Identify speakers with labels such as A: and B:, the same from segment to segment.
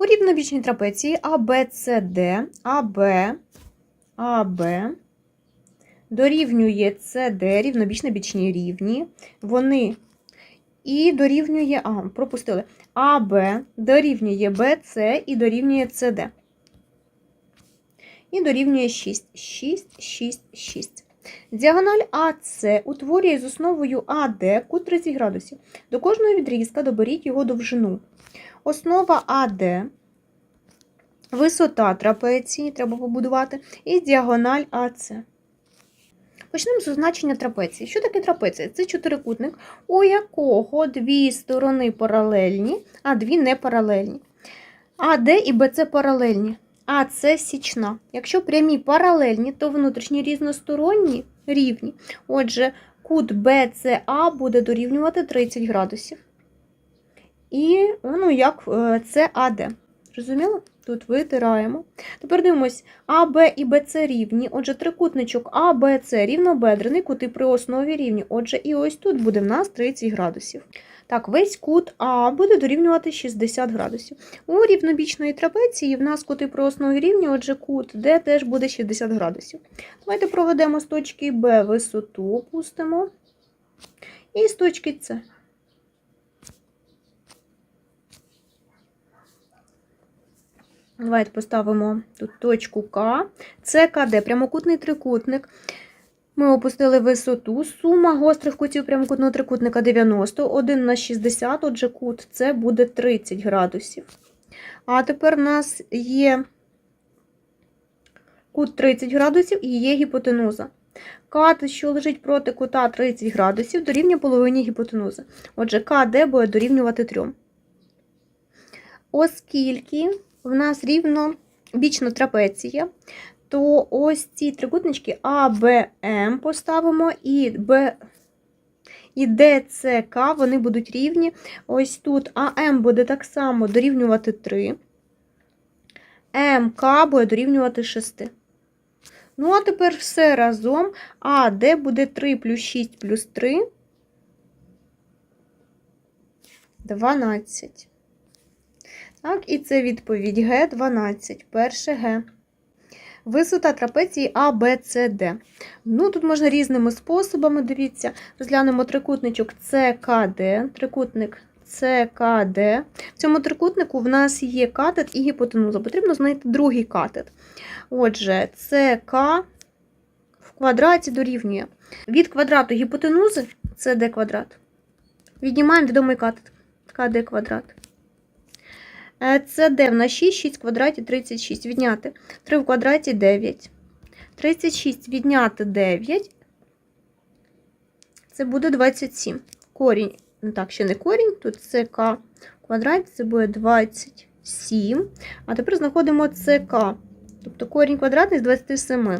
A: У рівнобічній трапеції ABCD, AB, AB дорівнює CD, рівнобічно бічні рівні. Вони і дорівнює, а, пропустили, АБ дорівнює BC і дорівнює CD. І дорівнює 6. 6, 6, 6. Діагональ АС утворює з основою АД кут 30 градусів. До кожного відрізка доберіть його довжину. Основа АД, висота трапеції треба побудувати, і діагональ АС. Почнемо з означення трапеції. Що таке трапеція? Це чотирикутник, у якого дві сторони паралельні, а дві не паралельні. АД і БЦ паралельні, а це січна. Якщо прямі паралельні, то внутрішні різносторонні рівні. Отже, кут BCA буде дорівнювати 30 градусів. І, ну, як е, це АД. Зрозуміло? Тут витираємо. Тепер дивимось, АБ і БЦ рівні. Отже, трикутничок АБЦ рівнобедрений, кути при основі рівні. Отже, і ось тут буде в нас 30 градусів. Так, весь кут А буде дорівнювати 60 градусів. У рівнобічної трапеції в нас кути при основі рівні, отже, кут Д теж буде 60 градусів. Давайте проведемо з точки Б висоту, опустимо. І з точки С. Давайте поставимо тут точку К. Це КД, прямокутний трикутник. Ми опустили висоту. Сума гострих кутів прямокутного трикутника 90, 1 на 60, отже, кут С буде 30 градусів. А тепер у нас є кут 30 градусів і є гіпотенуза. Кат, що лежить проти кута 30 градусів, дорівнює половині гіпотенузи. Отже, КД буде дорівнювати 3. Оскільки в нас рівно бічна трапеція, то ось ці трикутнички А, Б, М поставимо і Б. І ДЦК, вони будуть рівні. Ось тут АМ буде так само дорівнювати 3. МК буде дорівнювати 6. Ну, а тепер все разом. А, Д буде 3 плюс 6 плюс 3. 12. Так, і це відповідь Г 12. Перше Г. Висота трапеції А, Б, С, Д. Ну, тут можна різними способами. Дивіться, розглянемо трикутничок СКД, трикутник СКД. В цьому трикутнику в нас є катет і гіпотенуза. Потрібно знайти другий катет. Отже, СК в квадраті дорівнює. Від квадрату гіпотенузи d квадрат. Віднімаємо відомий катет КД квадрат. Це d в нас 6, 6 в квадраті 36. Відняти 3 в квадраті 9. 36 відняти 9. Це буде 27. Корінь, ну так, ще не корінь, тут СК в квадраті, це буде 27. А тепер знаходимо СК. Тобто корінь квадратний з 27.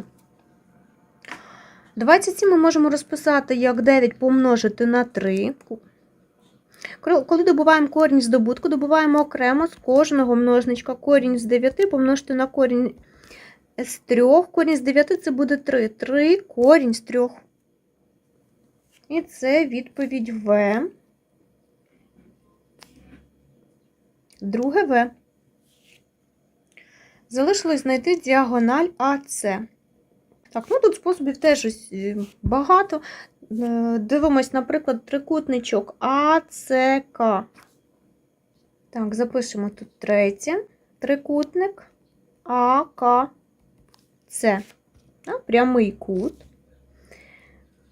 A: 27 ми можемо розписати як 9 помножити на 3. Коли добуваємо корінь з добутку, добуваємо окремо з кожного множничка корінь з 9 помножити на корінь з 3. Корінь з 9 це буде 3. 3 корінь з 3. І це відповідь В. Друге В. Залишилось знайти діагональ АС. Так, ну тут способів теж ось багато. Дивимось, наприклад, трикутничок АЦК. Так, запишемо тут третє. Трикутник АКЦ. Прямий кут.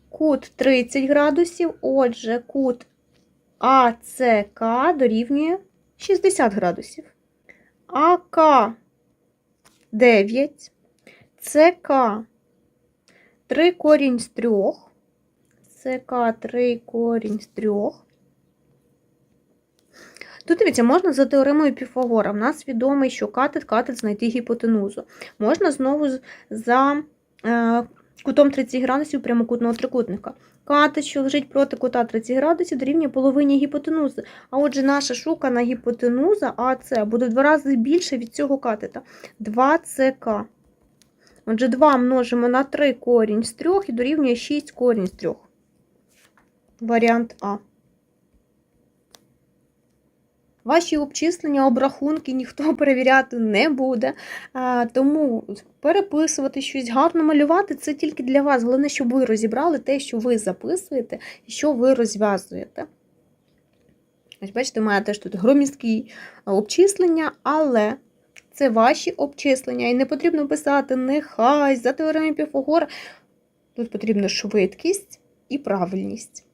A: Кут 30 градусів. Отже, кут АЦК дорівнює 60 градусів. АК 9. ЦК 3 корінь з 3. СК 3 корінь з 3. Тут, дивіться, можна за теоремою Піфагора. В нас відомий, що катет, катет знайти гіпотенузу. Можна знову за е, кутом 30 градусів прямокутного трикутника. Катет, що лежить проти кута 30 градусів, дорівнює половині гіпотенузи. А отже, наша шукана гіпотенуза АС буде в два рази більше від цього катета. 2 СК. Отже, 2 множимо на 3 корінь з 3 і дорівнює 6 корінь з 3. Варіант А. Ваші обчислення, обрахунки ніхто перевіряти не буде. Тому переписувати щось, гарно малювати це тільки для вас. Головне, щоб ви розібрали те, що ви записуєте і що ви розв'язуєте. Ось бачите, мене теж тут громісткі обчислення, але це ваші обчислення. І не потрібно писати нехай за теоремою Піфагора. Тут потрібна швидкість і правильність.